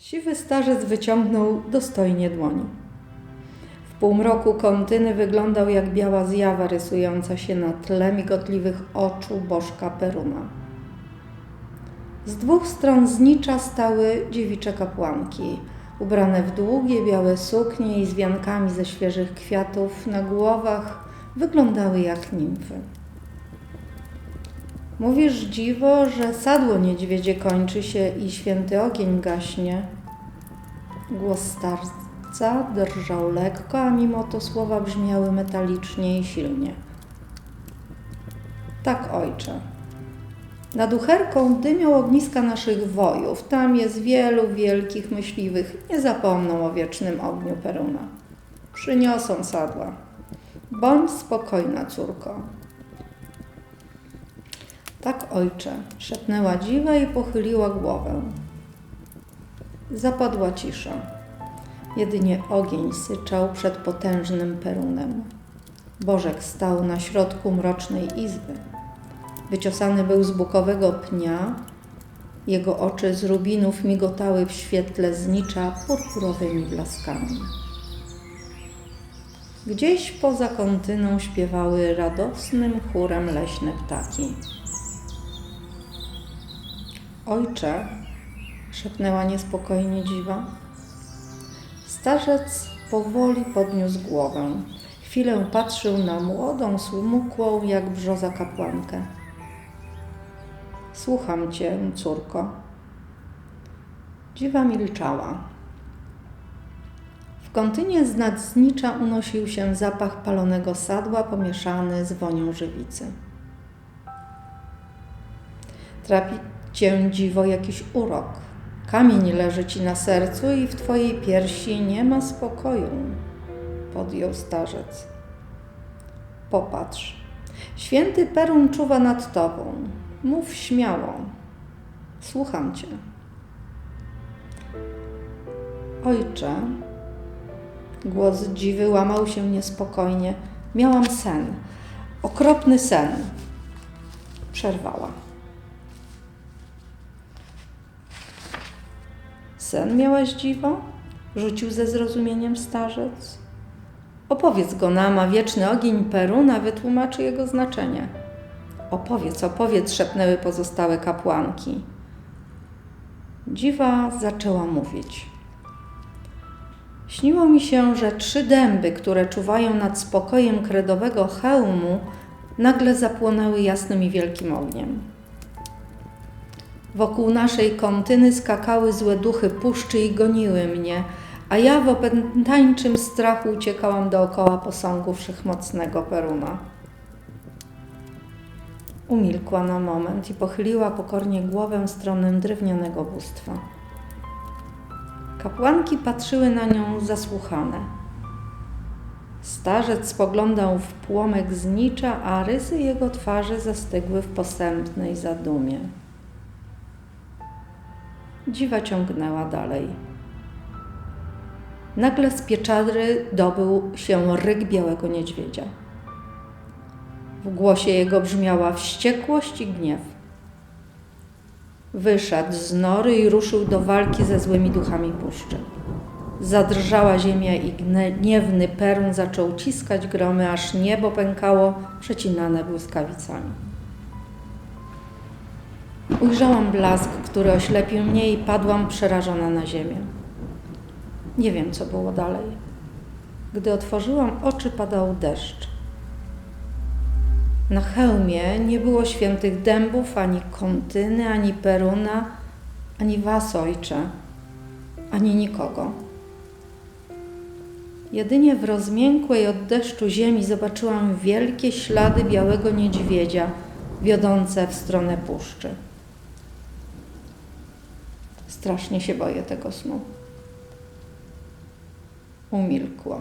Siwy starzec wyciągnął dostojnie dłoń. W półmroku kontyny wyglądał jak biała zjawa rysująca się na tle migotliwych oczu bożka Peruna. Z dwóch stron znicza stały dziewicze kapłanki, ubrane w długie białe suknie i z wiankami ze świeżych kwiatów na głowach wyglądały jak nimfy. Mówisz dziwo, że sadło niedźwiedzie kończy się i święty ogień gaśnie. Głos starca drżał lekko, a mimo to słowa brzmiały metalicznie i silnie. Tak, ojcze. Nad ucherką dymią ogniska naszych wojów. Tam jest wielu wielkich myśliwych. Nie zapomną o wiecznym ogniu Peruna. Przyniosą sadła. Bądź spokojna, córko. Tak, ojcze, szepnęła dziwa i pochyliła głowę. Zapadła cisza. Jedynie ogień syczał przed potężnym perunem. Bożek stał na środku mrocznej izby. Wyciosany był z bukowego pnia, jego oczy z rubinów migotały w świetle znicza purpurowymi blaskami. Gdzieś poza kontyną śpiewały radosnym chórem leśne ptaki. Ojcze, szepnęła niespokojnie dziwa. Starzec powoli podniósł głowę. Chwilę patrzył na młodą, smukłą jak brzoza kapłankę. Słucham cię, córko. Dziwa milczała. W kontynie z nadznicza unosił się zapach palonego sadła pomieszany z wonią żywicy. Trapi cię dziwo jakiś urok. Kamień leży ci na sercu i w twojej piersi nie ma spokoju, podjął starzec. Popatrz, święty Perun czuwa nad tobą. Mów śmiało. Słucham cię. Ojcze, głos dziwy łamał się niespokojnie. Miałam sen, okropny sen. Przerwała. Sen miałaś dziwo? Rzucił ze zrozumieniem starzec. Opowiedz go nam, wieczny ogień Peruna wytłumaczy jego znaczenie. Opowiedz, opowiedz, szepnęły pozostałe kapłanki. Dziwa zaczęła mówić. Śniło mi się, że trzy dęby, które czuwają nad spokojem kredowego hełmu, nagle zapłonęły jasnym i wielkim ogniem. Wokół naszej kontyny skakały złe duchy puszczy i goniły mnie, a ja w opętańczym strachu uciekałam dookoła posągu wszechmocnego Peruna. Umilkła na moment i pochyliła pokornie głowę w stronę drewnianego bóstwa. Kapłanki patrzyły na nią zasłuchane. Starzec spoglądał w płomek znicza, a rysy jego twarzy zastygły w posępnej zadumie. Dziwa ciągnęła dalej. Nagle z pieczary dobył się ryk białego niedźwiedzia. W głosie jego brzmiała wściekłość i gniew. Wyszedł z nory i ruszył do walki ze złymi duchami puszczy. Zadrżała ziemia i gniewny perun zaczął ciskać gromy, aż niebo pękało, przecinane błyskawicami. Ujrzałam blask, który oślepił mnie i padłam przerażona na ziemię. Nie wiem, co było dalej. Gdy otworzyłam oczy, padał deszcz. Na hełmie nie było świętych dębów, ani kontyny, ani peruna, ani was, ojcze, ani nikogo. Jedynie w rozmiękłej od deszczu ziemi zobaczyłam wielkie ślady białego niedźwiedzia wiodące w stronę puszczy. Strasznie się boję tego snu. Umilkła.